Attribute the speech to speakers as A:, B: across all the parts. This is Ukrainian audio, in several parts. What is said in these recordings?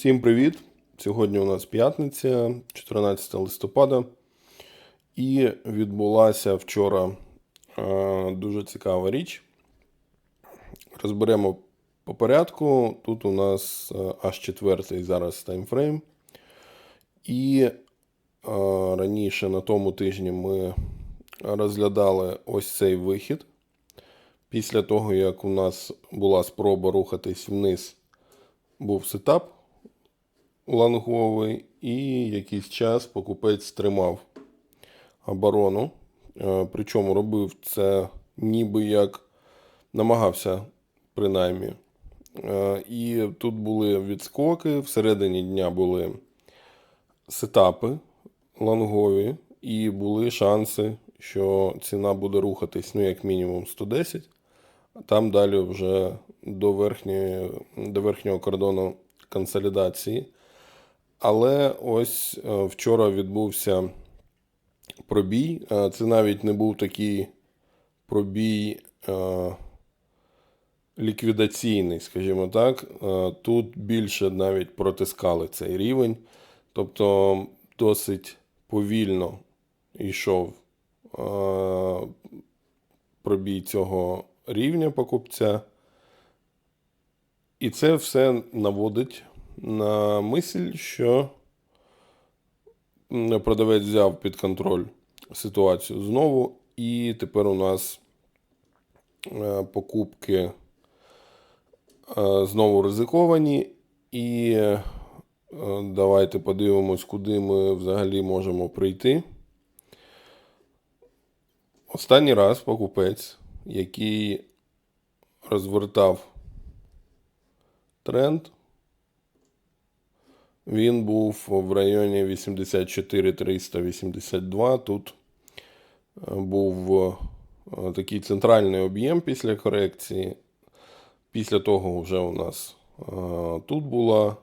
A: Всім привіт! Сьогодні у нас п'ятниця, 14 листопада. І відбулася вчора е, дуже цікава річ. Розберемо по порядку. Тут у нас е, аж четвертий зараз таймфрейм. І е, раніше на тому тижні ми розглядали ось цей вихід. Після того, як у нас була спроба рухатись вниз, був сетап лонговий, і якийсь час покупець тримав оборону. Е, Причому робив це ніби як намагався, принаймні. Е, І тут були відскоки, всередині дня були сетапи лонгові, і були шанси, що ціна буде рухатись, ну, як мінімум, 110, а там далі вже до, верхньої, до верхнього кордону консолідації. Але ось е, вчора відбувся пробій. Е, Це навіть не був такий пробій е, ліквідаційний, скажімо так. Тут більше навіть протискали цей рівень. Тобто досить повільно йшов пробій цього рівня покупця. І це все наводить на мисль, що продавець взяв під контроль ситуацію знову, і тепер у нас е, покупки е, знову ризиковані. І е, давайте подивимось, куди ми взагалі можемо прийти. Останній раз покупець, який розвертав тренд, він був в районі 84 382. Тут е, був е, такий центральний об'єм після корекції. Після того вже у нас е, тут була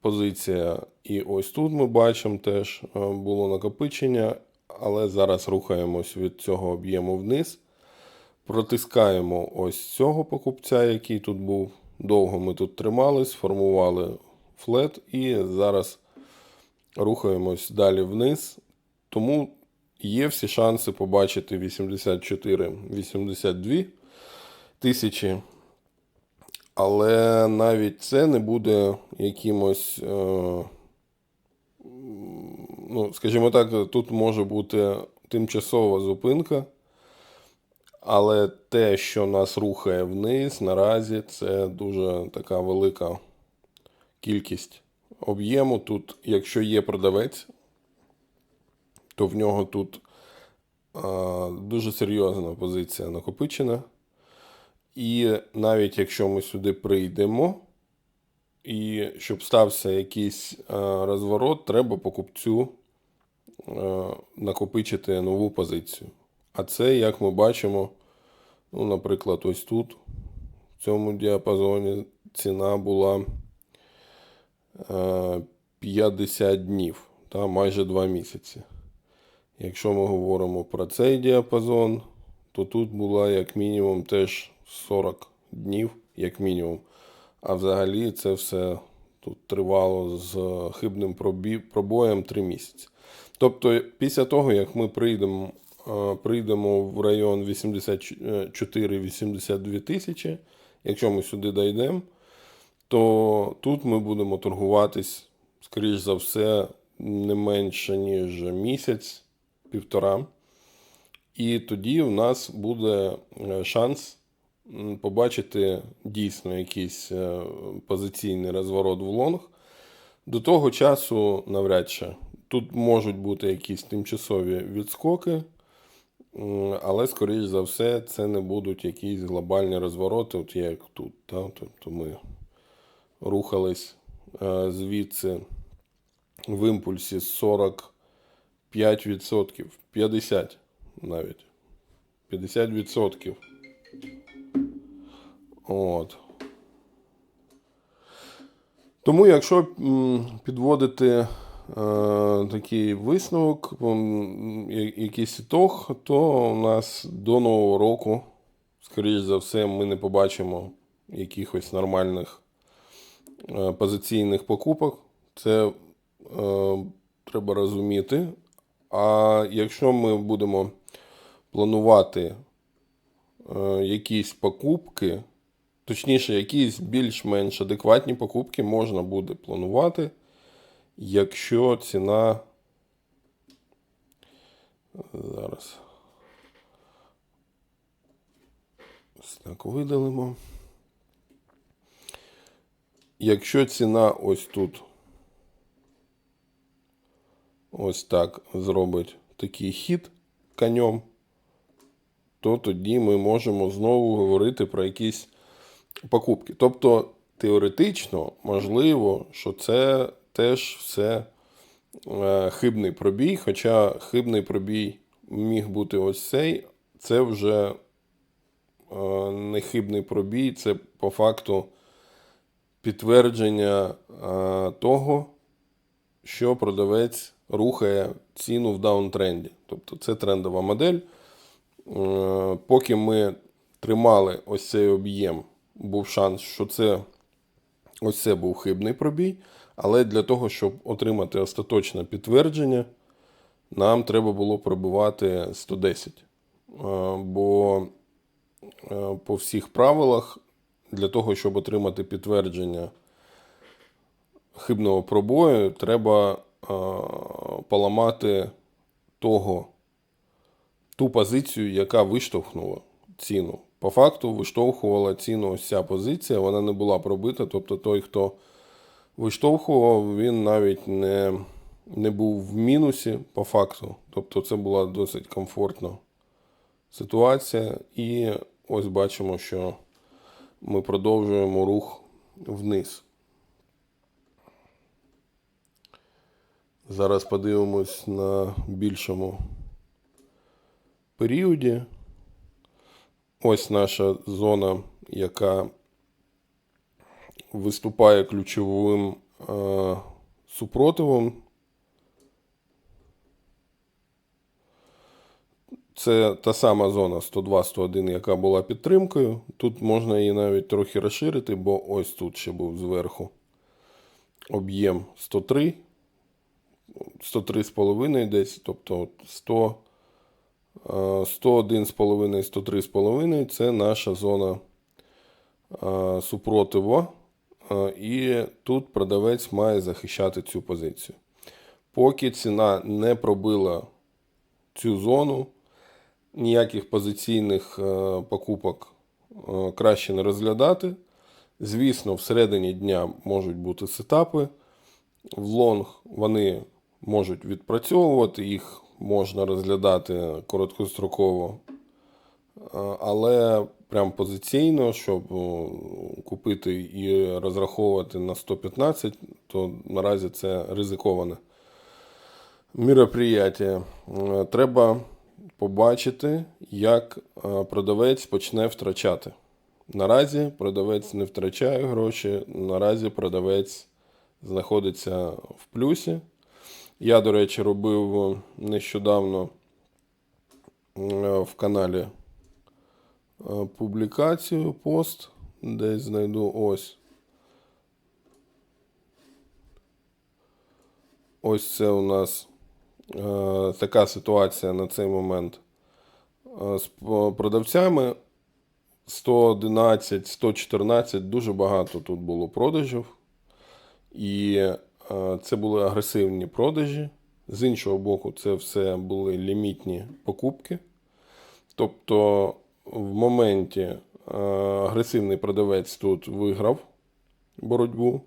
A: позиція, і ось тут ми бачимо теж було накопичення, але зараз рухаємось від цього об'єму вниз. Протискаємо ось цього покупця, який тут був. Довго ми тут тримались, сформували флет і зараз рухаємось далі вниз. Тому є всі шанси побачити 84-82 тисячі. Але навіть це не буде якимось, е, ну, скажімо так, тут може бути тимчасова зупинка. Але те, що нас рухає вниз, наразі це дуже така велика кількість об'єму. Тут, якщо є продавець, то в нього тут дуже серйозна позиція накопичена. І навіть якщо ми сюди прийдемо, і щоб стався якийсь розворот, треба покупцю накопичити нову позицію. А це, як ми бачимо, ну, наприклад, ось тут, в цьому діапазоні, ціна була 50 днів, та, майже 2 місяці. Якщо ми говоримо про цей діапазон, то тут була як мінімум теж 40 днів, як мінімум. А взагалі це все тут тривало з хибним пробоєм 3 місяці. Тобто, після того, як ми прийдемо е, прийдемо в район 84-82 тисячі, якщо ми сюди дійдемо, то тут ми будемо торгуватись, скоріш за все, не менше, ніж місяць, півтора. І тоді в нас буде е, шанс побачити дійсно якийсь е, позиційний розворот в лонг. До того часу навряд чи. Тут можуть бути якісь тимчасові відскоки, але, скоріш за все, це не будуть якісь глобальні розвороти, от як тут. Та? Тобто ми рухались е, звідси в імпульсі 45%, 50 навіть. 50%. От. Тому, якщо підводити е, такий висновок, якийсь ітог, то у нас до Нового року, скоріш за все, ми не побачимо якихось нормальних позиційних покупок. Це е, треба розуміти. А якщо ми будемо планувати е, якісь покупки, точніше, якісь більш-менш адекватні покупки можна буде планувати, якщо ціна. Зараз. Ось так видалимо. Якщо ціна ось тут ось так зробить такий хід конем, то тоді ми можемо знову говорити про якісь покупки. Тобто, теоретично, можливо, що це теж все е, хибний пробій, хоча хибний пробій міг бути ось цей, це вже е, не хибний пробій, це по факту підтвердження е, того, що продавець рухає ціну в даунтренді. Тобто це трендова модель. Е, Поки ми тримали ось цей об'єм, був шанс, що це ось це був хибний пробій. Але для того, щоб отримати остаточне підтвердження, нам треба було пробивати 110. Е, Бо по всіх правилах для того, щоб отримати підтвердження хибного пробою, треба е, поламати того, ту позицію, яка виштовхнула ціну. По факту виштовхувала ціну ось ця позиція, вона не була пробита. Тобто той, хто виштовхував, він навіть не, не був в мінусі по факту. Тобто це була досить комфортна ситуація. І ось бачимо, що ми продовжуємо рух вниз. Зараз подивимось на більшому періоді. Ось наша зона, яка виступає ключовим е, супротивом. Це та сама зона 102-101, яка була підтримкою. Тут можна її навіть трохи розширити, бо ось тут ще був зверху об'єм 103, 103,5 десь, тобто 100, 101,5, 103,5 це наша зона е, супротиву. Е, І тут продавець має захищати цю позицію. Поки ціна не пробила цю зону, ніяких позиційних е, покупок е, краще не розглядати. Звісно, всередині дня можуть бути сетапи. В лонг вони можуть відпрацьовувати, їх можна розглядати короткостроково. Е, Але прям позиційно, щоб купити і розраховувати на 115, то наразі це ризиковане мероприятие. Е, Треба побачити, як е, продавець почне втрачати. Наразі продавець не втрачає гроші, наразі продавець знаходиться в плюсі. Я, до речі, робив нещодавно е, в каналі е, публікацію, пост, десь знайду ось. Ось це у нас така ситуація на цей момент е, з продавцями. 111, 114, дуже багато тут було продажів. І е, це були агресивні продажі. З іншого боку, це все були лімітні покупки. Тобто, в моменті е, агресивний продавець тут виграв боротьбу,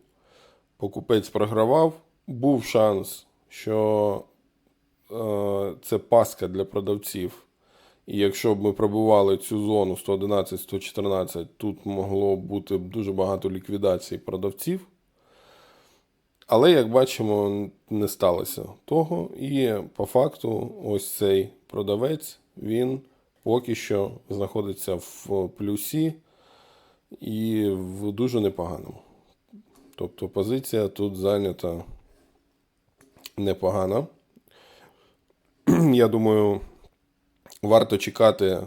A: покупець програвав. Був шанс, що е, це паска для продавців. І якщо б ми пробували цю зону 111-114, тут могло бути дуже багато ліквідацій продавців. Але, як бачимо, не сталося того. І по факту, ось цей продавець, він поки що знаходиться в плюсі і в дуже непоганому. Тобто позиція тут зайнята непогана. Я думаю, варто чекати е,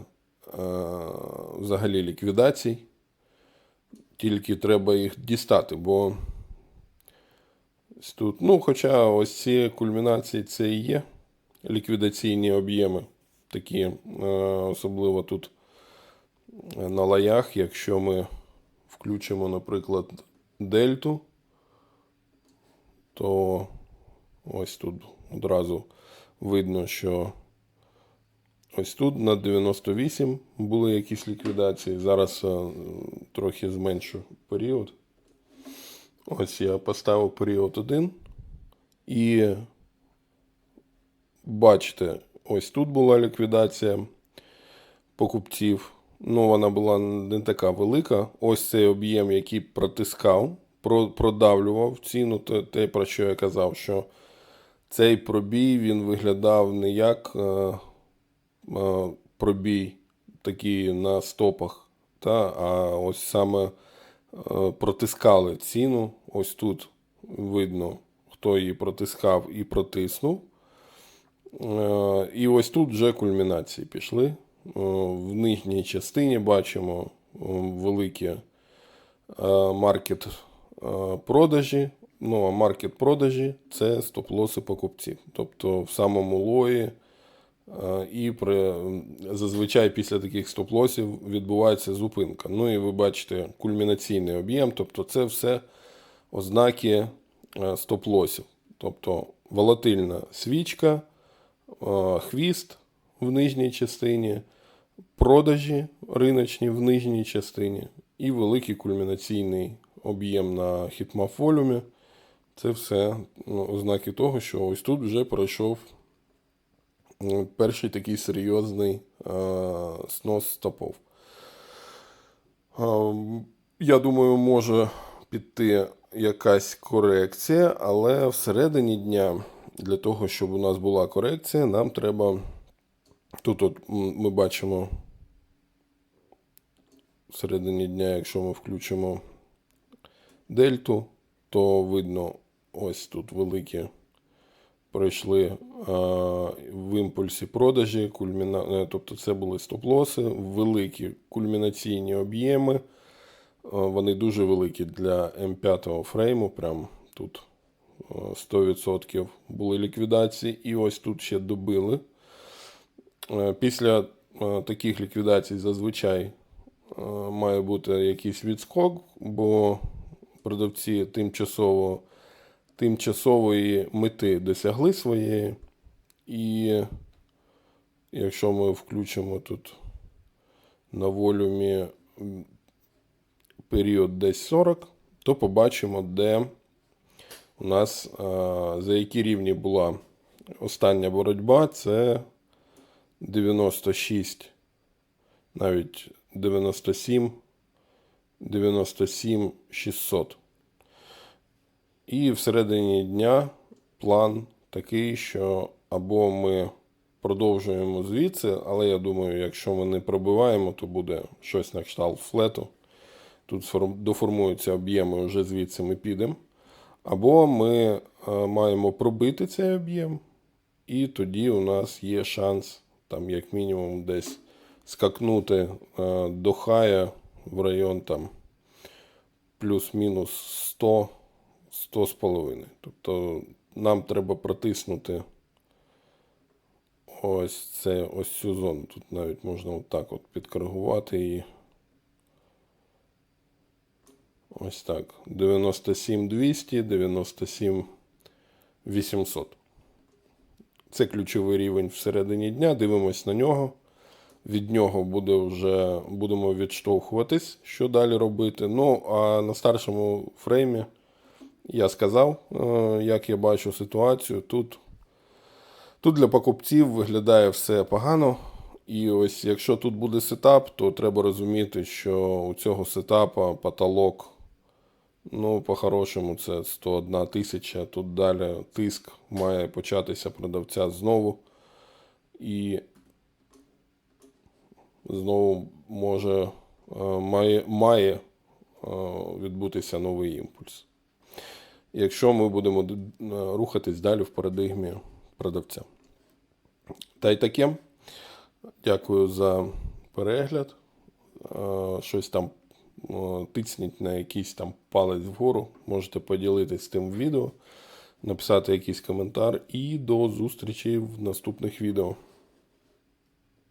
A: взагалі ліквідацій. Тільки треба їх дістати, бо тут. Ну, хоча ось ці кульмінації це і є ліквідаційні об'єми, такі, е, особливо тут е, на лаях, якщо ми включимо, наприклад, дельту, то ось тут одразу видно, що ось тут на 98 були якісь ліквідації. Зараз е, трохи зменшу період. Ось я поставив період 1. І бачите, ось тут була ліквідація покупців. Ну, вона була не така велика. Ось цей об'єм, який протискав, продавлював ціну, те, про що я казав, що цей пробій він виглядав не як е, е, пробій такий на стопах, та, а ось саме е, протискали ціну. Ось тут видно, хто її протискав і протиснув. І ось тут вже кульмінації пішли. В нижній частині бачимо великі маркет продажі. Ну, а маркет продажі це стоп-лоси покупців. Тобто в самому лої. е, І при, зазвичай після таких стоп-лосів відбувається зупинка. Ну і ви бачите кульмінаційний об'єм, тобто це все ознаки е, стоп-лосів. Тобто волатильна свічка, е, хвіст в нижній частині, продажі риночні в нижній частині і великий кульмінаційний об'єм на хітмафолюмі. Це все ну, ознаки того, що ось тут вже пройшов перший такий серйозний е, снос стопов. Ем, Я думаю, може піти якась корекція, але всередині дня, для того, щоб у нас була корекція, нам треба. Тут от ми бачимо всередині дня, якщо ми включимо дельту, то видно ось тут великі пройшли а, в імпульсі продажі, кульміна... е, тобто це були стоп-лоси, великі кульмінаційні об'єми. А, Вони дуже великі для М5 фрейму. Прям тут 100% були ліквідації. І ось тут ще добили. Е, Після е, таких ліквідацій зазвичай е, має бути якийсь відскок, бо продавці тимчасово, тимчасової мети досягли своєї. І якщо ми включимо тут на волюмі період десь 40, то побачимо, де у нас за які рівні була остання боротьба. Це 96, навіть 97, 97 600. І всередині дня план такий, що або ми продовжуємо звідси, але я думаю, якщо ми не пробиваємо, то буде щось на кшталт флету. Тут доформуються об'єми, вже звідси ми підемо. Або ми е, маємо пробити цей об'єм, і тоді у нас є шанс, там, як мінімум, десь скакнути е, до хая в район там плюс-мінус 100, 100 з половиною. Тобто нам треба протиснути ось це, ось цю зону. Тут навіть можна отак от підкоригувати її. Ось так. 97 200, 97 800. Це ключовий рівень всередині дня. Дивимось на нього. Від нього буде вже, будемо відштовхуватись, що далі робити. Ну, а на старшому фреймі я сказав, е, як я бачу ситуацію. Тут, тут для покупців виглядає все погано. І ось якщо тут буде сетап, то треба розуміти, що у цього сетапа потолок, ну, по-хорошому, це 101 тисяча. Тут далі тиск має початися продавця знову. І знову може е, має, має е, відбутися новий імпульс. Якщо ми будемо е, рухатись далі в парадигмі продавця. Та й таке. Дякую за перегляд. Е, Щось там тицніть на якийсь там палець вгору. Можете поділитись тим відео. написати якийсь коментар і до зустрічі в наступних відео.